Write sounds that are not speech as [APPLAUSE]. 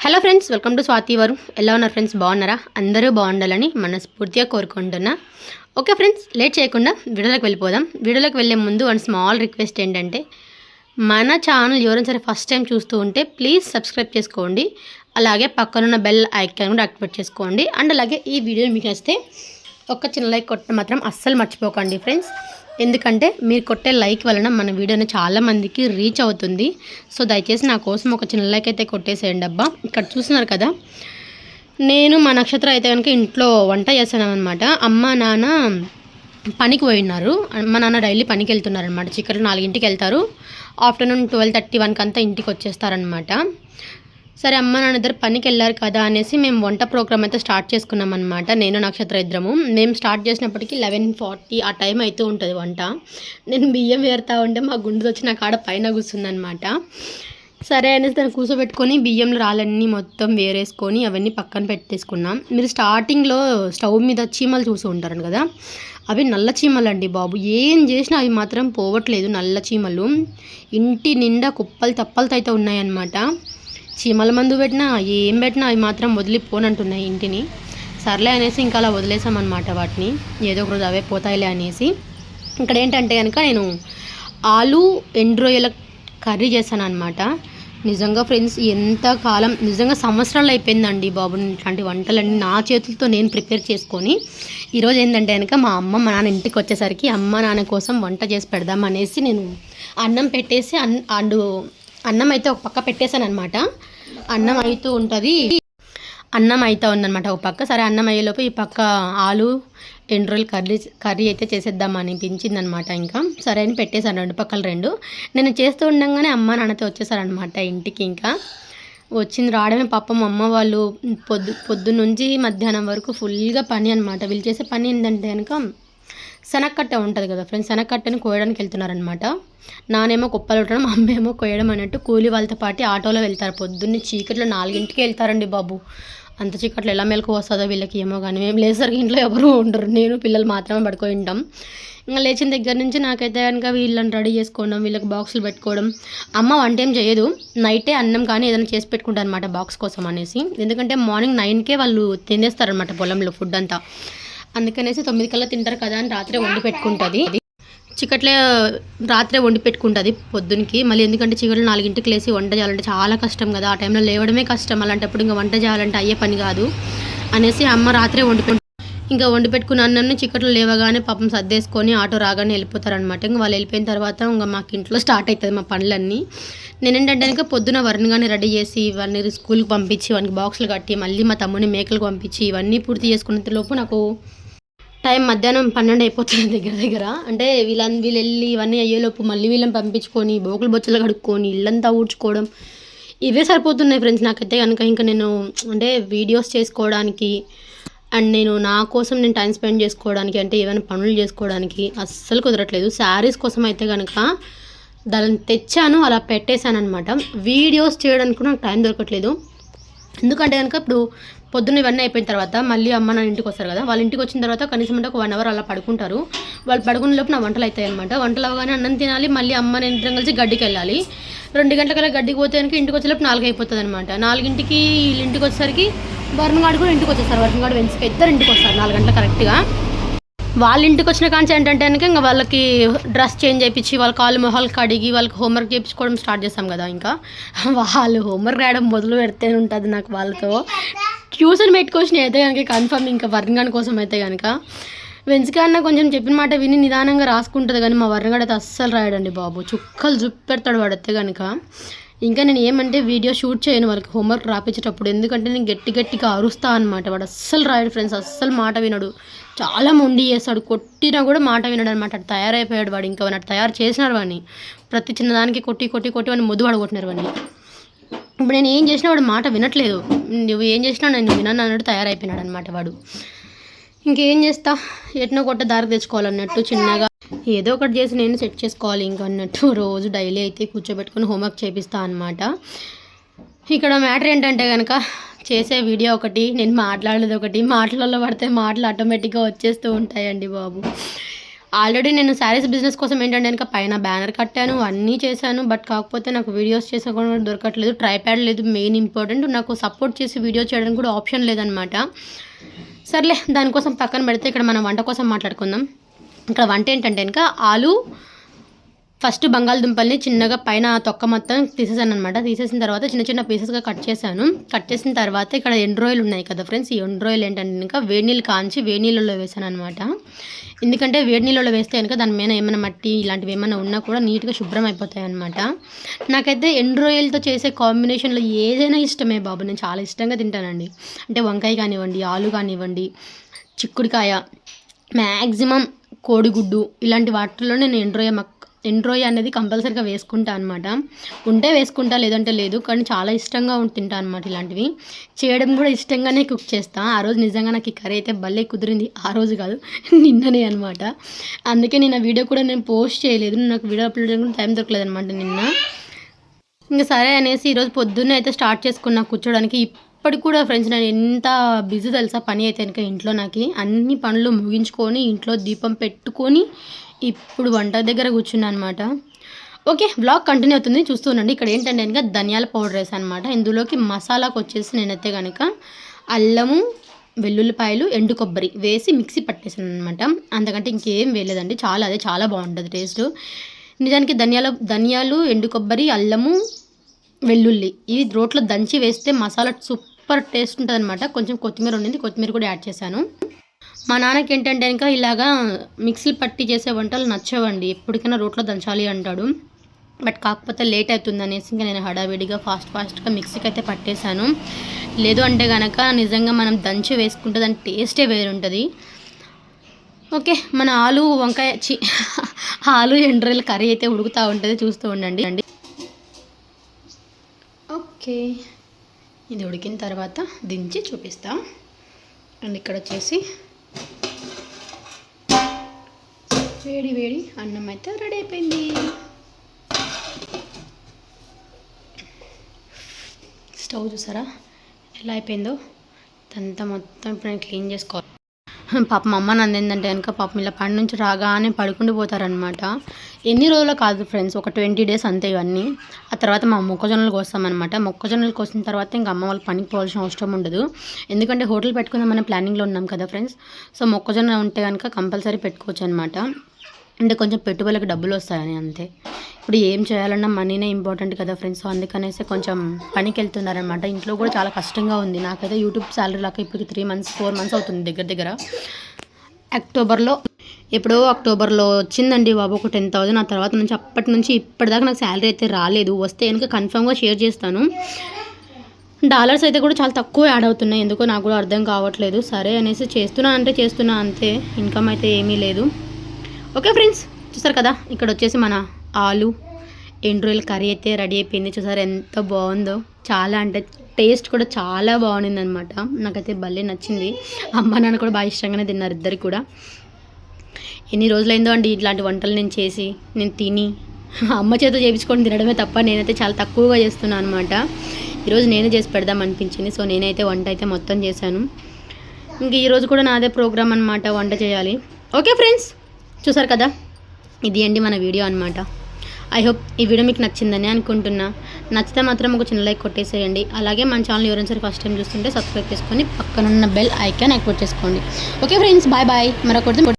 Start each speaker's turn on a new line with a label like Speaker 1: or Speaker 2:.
Speaker 1: Hello friends welcome to Swathi వారు ఎలా ఉన్నారు ఫ్రెండ్స్ బాగున్నారా అందరూ బాగుండాలని మనస్ఫూర్తిగా కోరుకుంటున్నా ఓకే ఫ్రెండ్స్ లేట్ చేయకుండా వీడియోలోకి వెళ్ళిపోదాం వీడియోలోకి వెళ్ళే ముందు వన్ స్మాల్ రిక్వెస్ట్ ఏంటంటే మన ఛానల్ ఎవరైనా సరే ఫస్ట్ టైం చూస్తూ ఉంటే ప్లీజ్ సబ్స్క్రైబ్ చేసుకోండి అలాగే పక్కనున్న బెల్ ఐకాన్ కూడా యాక్టివేట్ చేసుకోండి అండ్ అలాగే ఈ వీడియో మీకు నచ్చితే ఒక్క చిన్న లైక్ కొట్టడం మాత్రం అస్సలు మర్చిపోకండి ఫ్రెండ్స్. ఎందుకంటే మీరు కొట్టే లైక్ వలన మన వీడియోని చాలామందికి రీచ్ అవుతుంది. సో దయచేసి నా కోసం ఒక చిన్న లైక్ అయితే కొట్టేసేయండి అబ్బా. ఇక్కడ చూస్తున్నారు కదా. నేను మా నక్షత్రం అయితే కనుక ఇంట్లో వంట చేస్తాను అనమాట అమ్మ నాన్న పనికి పోయి ఉన్నారు మా నాన్న డైలీ పనికి వెళ్తున్నారు అనమాట చికెన్ నాలుగింటికి వెళ్తారు. ఆఫ్టర్నూన్ ట్వెల్వ్ థర్టీ వన్కి అంతా ఇంటికి వచ్చేస్తారనమాట సరే అమ్మ నాన్నద్దరు పనికి వెళ్ళారు కదా అనేసి మేము వంట ప్రోగ్రామ్ అయితే స్టార్ట్ చేసుకున్నాం అనమాట నేను నక్షత్ర ఇద్దరము. మేము స్టార్ట్ చేసినప్పటికీ లెవెన్ ఫార్టీ ఆ టైం అయితే ఉంటుంది వంట. నేను బియ్యం వేరుతా ఉంటే మా గుండె వచ్చి నా కాడ పైన కూర్చుందనమాట సరే అనేసి దాన్ని కూర్చోబెట్టుకొని బియ్యంలో రాళ్ళన్నీ మొత్తం వేరేసుకొని అవన్నీ పక్కన పెట్టేసుకున్నాం. మీరు స్టార్టింగ్లో స్టవ్ మీద చీమలు చూసి ఉంటారు కదా? అవి నల్ల చీమలు అండి బాబు. ఏం చేసినా అవి మాత్రం పోవట్లేదు నల్ల చీమలు. ఇంటి నిండా కుప్పలు తప్పలతో అయితే ఉన్నాయన్నమాట. చీమల మందు పెట్టినా ఏం పెట్టినా అవి మాత్రం వదిలిపోనంటున్నాయి ఇంటిని. సర్లే అనేసి ఇంకా అలా వదిలేసామన్నమాట వాటిని. ఏదో ఒక రోజు అవే పోతాయిలే అనేసి. ఇక్కడ ఏంటంటే కనుక నేను ఆలు ఎండ్రోయల కర్రీ చేశాను అనమాట నిజంగా ఫ్రెండ్స్ ఎంత కాలం నిజంగా సంవత్సరాలు అయిపోయిందండి బాబు ఇట్లాంటి వంటలన్నీ నా చేతులతో నేను ప్రిపేర్ చేసుకొని. ఈరోజు ఏంటంటే కనుక మా అమ్మ మా నాన్న ఇంటికి వచ్చేసరికి అమ్మ నాన్న కోసం వంట చేసి పెడదాం అనేసి నేను అన్నం పెట్టేసి అన్ అండు అన్నం అయితే ఒక పక్క పెట్టేశాను అనమాట అన్నం అవుతూ ఉంటుంది. అన్నం అవుతూ ఉందనమాట ఒక పక్క. సరే అన్నం అయ్యేలోపు ఈ పక్క ఆలు ఎండ్రోల్ కర్రీ కర్రీ అయితే చేసేద్దాం అనిపించింది అనమాట ఇంకా. సరే అని పెట్టేశాను రెండు పక్కల రెండు. నేను చేస్తూ ఉండగానే అమ్మ నాన్నతో వచ్చేసారనమాట ఇంటికి ఇంకా. వచ్చింది రావడమే పాపం అమ్మ వాళ్ళు పొద్దు పొద్దు నుంచి మధ్యాహ్నం వరకు ఫుల్గా పని అనమాట వీళ్ళు చేసే పని ఏంటంటే కనుక శనక్కట్ట ఉంటుంది కదా ఫ్రెండ్స్ శనక్కట్టని కోయడానికి వెళ్తున్నారనమాట నానేమో కుప్పలు ఉండడం అమ్మేమో కోయడం అన్నట్టు కూలి వాళ్ళతో పాటు ఆటోలో వెళ్తారు. పొద్దున్నే చీకట్లో నాలుగింటికి వెళ్తారండి బాబు. అంత చీకట్లో ఎలా మెలకు వస్తుందో వీళ్ళకి ఏమో కానీ మేము లేసరికి ఇంట్లో ఎవరు ఉండరు. నేను పిల్లలు మాత్రమే పడుకొని ఉంటాం. ఇంకా లేచిన దగ్గర నుంచి నాకైతే కనుక వీళ్ళని రెడీ చేసుకోవడం వీళ్ళకి బాక్సులు పెట్టుకోవడం అమ్మ వంట ఏం చేయదు. నైటే అన్నం కానీ ఏదైనా చేసి పెట్టుకుంటారు అనమాట బాక్స్ కోసం అనేసి. ఎందుకంటే మార్నింగ్ నైన్కే వాళ్ళు తినేస్తారనమాట పొలంలో ఫుడ్ అంతా. అందుకనేసి తొమ్మిది కల్లా తింటారు కదా అని రాత్రే వండి పెట్టుకుంటుంది. చికట్లే రాత్రే వండి పెట్టుకుంటుంది పొద్దునకి. మళ్ళీ ఎందుకంటే చీకట్లో నాలుగింటికి లేసి వంట చేయాలంటే చాలా కష్టం కదా. ఆ టైంలో లేవడమే కష్టం. అలాంటప్పుడు ఇంకా వంట చేయాలంటే అయ్యే పని కాదు. అనేసి అమ్మ రాత్రే వండి ఇంకా వండి పెట్టుకున్న అన్నం చిక్కట్లో లేవగానే పాపం సర్దేసుకొని ఆటో రాగానే వెళ్ళిపోతారనమాట ఇంకా వాళ్ళు వెళ్ళిపోయిన తర్వాత ఇంకా మాకు ఇంట్లో స్టార్ట్ అవుతుంది మా పనులన్నీ. నేను ఏంటంటే ఇంకా పొద్దున వరణగానే రెడీ చేసి ఇవన్నీ స్కూల్కి పంపించి వానికి బాక్సులు కట్టి మళ్ళీ మా తమ్ముని మేకలకు పంపించి ఇవన్నీ పూర్తి చేసుకున్నంత లోపు నాకు టైం మధ్యాహ్నం పన్నెండు అయిపోతుంది దగ్గర దగ్గర. అంటే వీళ్ళని వీళ్ళు వెళ్ళి ఇవన్నీ అయ్యేలోపు మళ్ళీ వీళ్ళని పంపించుకొని బోకులు బొచ్చలు కడుక్కొని ఇల్లంతా ఊడ్చుకోవడం ఇవే సరిపోతున్నాయి ఫ్రెండ్స్ నాకైతే కనుక ఇంకా నేను అంటే వీడియోస్ చేసుకోవడానికి అండ్ నేను నా కోసం నేను టైం స్పెండ్ చేసుకోవడానికి అంటే ఏమైనా పనులు చేసుకోవడానికి అస్సలు కుదరట్లేదు. శారీస్ కోసం అయితే కనుక దాన్ని తెచ్చాను అలా పెట్టేశాను అనమాట వీడియోస్ చేయడానికి కూడా నాకు టైం దొరకట్లేదు. ఎందుకంటే కనుక ఇప్పుడు పొద్దున్న ఇవన్నీ అయిపోయిన తర్వాత మళ్ళీ అమ్మ నా ఇంటికి వస్తారు కదా వాళ్ళ ఇంటికి వచ్చిన తర్వాత కనీసం అంటే ఒక వన్ అవర్ అలా పడుకుంటారు. వాళ్ళు పడుకునే లోపు నా వంటలు అవుతాయి అనమాట వంటలు అవగానే అన్నం తినాలి మళ్ళీ అమ్మ నేను ఇద్దరం కలిసి గడ్డికి వెళ్ళాలి. రెండు గంటల గడ్డికి పోతే కనుక ఇంటికి వచ్చేలోపు నాలుగు అయిపోతుంది అనమాట నాలుగింటికి వీళ్ళ ఇంటికి వచ్చేసరికి వరుణగాడు కూడా ఇంటికి వచ్చేస్తారు. వరుణగాడు వెన్స్కి ఇద్దరు ఇంటికి వస్తారు నాలుగు గంటల కరెక్ట్గా వాళ్ళ ఇంటికి వచ్చిన కాంచి ఏంటంటే కనుక ఇంకా వాళ్ళకి డ్రెస్ చేంజ్ చేయించి వాళ్ళ కాళ్ళు మొహాలు కడిగి వాళ్ళకి హోంవర్క్ చేయించుకోవడం స్టార్ట్ చేస్తాం కదా ఇంకా. వాళ్ళు హోంవర్క్ రాయడం మొదలు పెడితే ఉంటుంది నాకు వాళ్ళతో. ట్యూషన్ పెట్టుకొచ్చిన అయితే కనుక కన్ఫర్మ్ ఇంకా వర్ణగాడ కోసం అయితే కనుక వెన్స్గా అన్న కొంచెం చెప్పిన మాట విని నిదానంగా రాసుకుంటుంది కానీ మా వర్ణగాడు అయితే అస్సలు రాయడండి బాబు. చుక్కలు జుప్పు పెడతాడు వాడైతే కనుక ఇంకా నేను ఏమంటే వీడియో షూట్ చేయను వాళ్ళకి హోంవర్క్ రాపించేటప్పుడు ఎందుకంటే నేను గట్టి గట్టిగా అరుస్తా అనమాట వాడు అస్సలు రాయడు ఫ్రెండ్స్ అస్సలు మాట వినడు. చాలా మొండి చేస్తాడు. కొట్టినా కూడా మాట వినడు అనమాట అటు తయారైపోయాడు వాడు ఇంకా వాడు తయారు చేసినారు వాడిని. ప్రతి చిన్నదానికి కొట్టి కొట్టి కొట్టి వాడిని ముద్దు కొట్టినారు వాడిని. ఇప్పుడు నేను ఏం చేసినా వాడు మాట వినట్లేదు. నువ్వు ఏం చేసినా నేను వినను అన్నట్టు తయారైపోయినాడు అనమాట వాడు. ఇంకేం చేస్తా? ఎట్నో కొట్ట దారి తెచ్చుకోవాలన్నట్టు చిన్నగా ఏదో ఒకటి చేసి నేను సెట్ చేసుకోవాలి ఇంకా అన్నట్టు రోజు డైలీ అయితే కూర్చోబెట్టుకుని హోంవర్క్ చేపిస్తా అనమాట ఇక్కడ మ్యాటర్ ఏంటంటే కనుక చేసే వీడియో ఒకటి నేను మాట్లాడేది ఒకటి మాటలలో పడితే మాటలు ఆటోమేటిక్గా వచ్చేస్తూ ఉంటాయండి బాబు. ఆల్రెడీ నేను శారీస్ బిజినెస్ కోసం ఏంటంటే కనుక పైన బ్యానర్ కట్టాను అన్నీ చేశాను. బట్ కాకపోతే నాకు వీడియోస్ చేసే కూడా దొరకట్లేదు. ట్రైప్యాడ్ లేదు మెయిన్ ఇంపార్టెంట్. నాకు సపోర్ట్ చేసి వీడియో చేయడానికి కూడా ఆప్షన్ లేదనమాట సర్లే దానికోసం పక్కన పెడితే ఇక్కడ మనం వంట కోసం మాట్లాడుకుందాం. ఇక్కడ వంట ఏంటంటే కనుక ఆలు ఫస్ట్ బంగాళదుంపల్ని చిన్నగా పైన తొక్క మొత్తం తీసేసాను అనమాట తీసేసిన తర్వాత చిన్న చిన్న పీసెస్గా కట్ చేశాను. కట్ చేసిన తర్వాత ఇక్కడ ఎండ్రోయిల్ ఉన్నాయి కదా ఫ్రెండ్స్. ఈ ఎండ్రాయిల్ ఏంటంటే ఇంకా వేడి నీళ్ళు కాంచి వేడి నీళ్ళలో వేసాను అనమాట ఎందుకంటే వేడి నీళ్ళలో వేస్తే కనుక దాని మీద ఏమైనా మట్టి ఇలాంటివి ఏమైనా ఉన్నా కూడా నీట్గా శుభ్రం అయిపోతాయి అనమాట నాకైతే ఎండ్రాయిల్తో చేసే కాంబినేషన్లో ఏదైనా ఇష్టమే బాబు. నేను చాలా ఇష్టంగా తింటానండి. అంటే వంకాయ కానివ్వండి ఆలు కానివ్వండి చిక్కుడుకాయ మ్యాక్సిమం కోడిగుడ్డు ఇలాంటి వాటిల్లో నేను ఎండ్రోయ ఎండ్రోయ్ అనేది కంపల్సరీగా వేసుకుంటా అనమాట ఉంటే వేసుకుంటా లేదంటే లేదు కానీ చాలా ఇష్టంగా తింటా అనమాట ఇలాంటివి. చేయడం కూడా ఇష్టంగానే కుక్ చేస్తా. ఆ రోజు నిజంగా నాకు ఈ కర్రీ అయితే భలే కుదిరింది. ఆ రోజు కాదు [LAUGHS] నిన్ననే అనమాట అందుకే నేను ఆ వీడియో కూడా నేను పోస్ట్ చేయలేదు. నాకు వీడియో అప్లోడ్ చేయడం టైం దొరకలేదు అనమాట నిన్న. ఇంకా సరే అనేసి ఈరోజు పొద్దున్నే అయితే స్టార్ట్ చేసుకున్నా కూర్చోడానికి. ఇప్పటికి కూడా ఫ్రెండ్స్ నేను ఎంత బిజీ తెలుసా? పని అయితే కనుక ఇంట్లో నాకు. అన్ని పనులు ముగించుకొని ఇంట్లో దీపం పెట్టుకొని ఇప్పుడు వంట దగ్గర కూర్చున్నా అనమాట ఓకే బ్లాగ్ కంటిన్యూ అవుతుంది. చూస్తూ ఉండండి. ఇక్కడ ఏంటంటే కనుక ధనియాల పౌడర్ వేసాను అనమాట ఇందులోకి మసాలాకు వచ్చేసి నేనైతే కనుక అల్లము వెల్లుల్లిపాయలు ఎండు కొబ్బరి వేసి మిక్సీ పట్టేసాను అనమాట అంతకంటే ఇంకేం వేయలేదండి. చాలా అదే చాలా బాగుంటుంది టేస్ట్ నిజానికి ధనియాల ధనియాలు ఎండు కొబ్బరి అల్లము వెల్లుల్లి ఇవి రోట్లో దంచి వేస్తే మసాలా సూప్ సూపర్ టేస్ట్ ఉంటుంది అనమాట కొంచెం కొత్తిమీర ఉండింది. కొత్తిమీర కూడా యాడ్ చేశాను. మా నాన్నకి ఏంటంటే ఇంకా ఇలాగా మిక్సీ పట్టి చేసే వంటలు నచ్చవండి. ఎప్పటికైనా రోట్లో దంచాలి అంటాడు. బట్ కాకపోతే లేట్ అవుతుంది అనేసి ఇంకా నేను హడావిడిగా ఫాస్ట్ ఫాస్ట్గా మిక్సీకి అయితే పట్టేశాను. లేదు అంటే కనుక నిజంగా మనం దంచి వేసుకుంటే దాని టేస్టే వేరుంటుంది. ఓకే మన ఆలు వంకాయ చి [LAUGHS] ఆలు ఎండ్రల్ కర్రీ అయితే ఉడుకుతూ ఉంటుంది. చూస్తూ ఉండండి. అండి ఓకే. ఇది ఉడికిన తర్వాత దించి చూపిస్తాం. అండ్ ఇక్కడ వచ్చేసి వేడి వేడి అన్నం అయితే రెడీ అయిపోయింది. స్టవ్ చూసారా? ఎలా అయిపోయిందో? ఇదంతా మొత్తం ఇప్పుడు నేను క్లీన్ చేసుకోవాలి. పాప మా అమ్మ నన్ను ఏంటంటే కనుక పాపం ఇలా పండు నుంచి రాగానే పడుకుండి పోతారనమాట ఎన్ని రోజులు కాదు ఫ్రెండ్స్ ఒక ట్వంటీ డేస్ అంతే ఇవన్నీ. ఆ తర్వాత మా మొక్కజొన్నలు కోస్తామన్నమాట. మొక్కజొన్నలు కోసిన తర్వాత ఇంకా అమ్మ వాళ్ళు పనికి పోవాల్సిన అవసరం ఉండదు. ఎందుకంటే హోటల్ పెట్టుకుందామనే ప్లానింగ్లో ఉన్నాం కదా ఫ్రెండ్స్. సో మొక్కజొన్న ఉంటే కనుక కంపల్సరీ పెట్టుకోవచ్చు అనమాట అంటే కొంచెం పెట్టుబడులకు డబ్బులు వస్తాయని అంతే. ఇప్పుడు ఏం చేయాలన్నా మనీనే ఇంపార్టెంట్ కదా ఫ్రెండ్స్. సో అందుకనేసి కొంచెం పనికి వెళ్తున్నారనమాట ఇంట్లో కూడా చాలా కష్టంగా ఉంది. నాకైతే యూట్యూబ్ శాలరీ లాగా ఇప్పుడు త్రీ మంత్స్ ఫోర్ మంత్స్ అవుతుంది దగ్గర దగ్గర. అక్టోబర్లో ఎప్పుడో అక్టోబర్లో వచ్చిందండి బాబు ఒక టెన్ థౌసండ్ ఆ తర్వాత నుంచి అప్పటి నుంచి ఇప్పటిదాకా నాకు శాలరీ అయితే రాలేదు. వస్తే కనుక కన్ఫామ్గా షేర్ చేస్తాను. డాలర్స్ అయితే కూడా చాలా తక్కువ యాడ్ అవుతున్నాయి. ఎందుకో నాకు కూడా అర్థం కావట్లేదు. సరే అనేసి చేస్తున్నా అంటే చేస్తున్నా అంతే. ఇన్కమ్ అయితే ఏమీ లేదు. ఓకే ఫ్రెండ్స్ చూసారు కదా? ఇక్కడ వచ్చేసి మన ఆలు ఎండ్రోయల్ కర్రీ అయితే రెడీ అయిపోయింది. చూసారు ఎంత బాగుందో? చాలా అంటే టేస్ట్ కూడా చాలా బాగుంది అనమాట నాకైతే భలే నచ్చింది. అమ్మ నాన్న కూడా బాగా ఇష్టంగానే తిన్నారు ఇద్దరు కూడా. ఎన్ని రోజులైందో అండి ఇట్లాంటి వంటలు నేను చేసి నేను తిని. అమ్మ చేత చేయించుకొని తినడమే తప్ప నేనైతే చాలా తక్కువగా చేస్తున్నాను అనమాట ఈరోజు నేనే చేసి పెడదాం అనిపించింది. సో నేనైతే వంట అయితే మొత్తం చేశాను. ఇంక ఈరోజు కూడా నాదే ప్రోగ్రామ్ అనమాట వంట చేయాలి. ఓకే ఫ్రెండ్స్ చూసారు కదా? ఇది అండి మన వీడియో అనమాట ఐ హోప్ ఈ వీడియో మీకు నచ్చిందని అనుకుంటున్నా. నచ్చితే మాత్రం ఒక చిన్న లైక్ కొట్టేసేయండి. అలాగే మన ఛానల్ ఎవరైనా సరే ఫస్ట్ టైం చూస్తుంటే సబ్స్క్రైబ్ చేసుకొని పక్కనున్న బెల్ ఐకాన్ యాక్టివేట్ చేసుకోండి. Okay friends bye bye. మరొకటి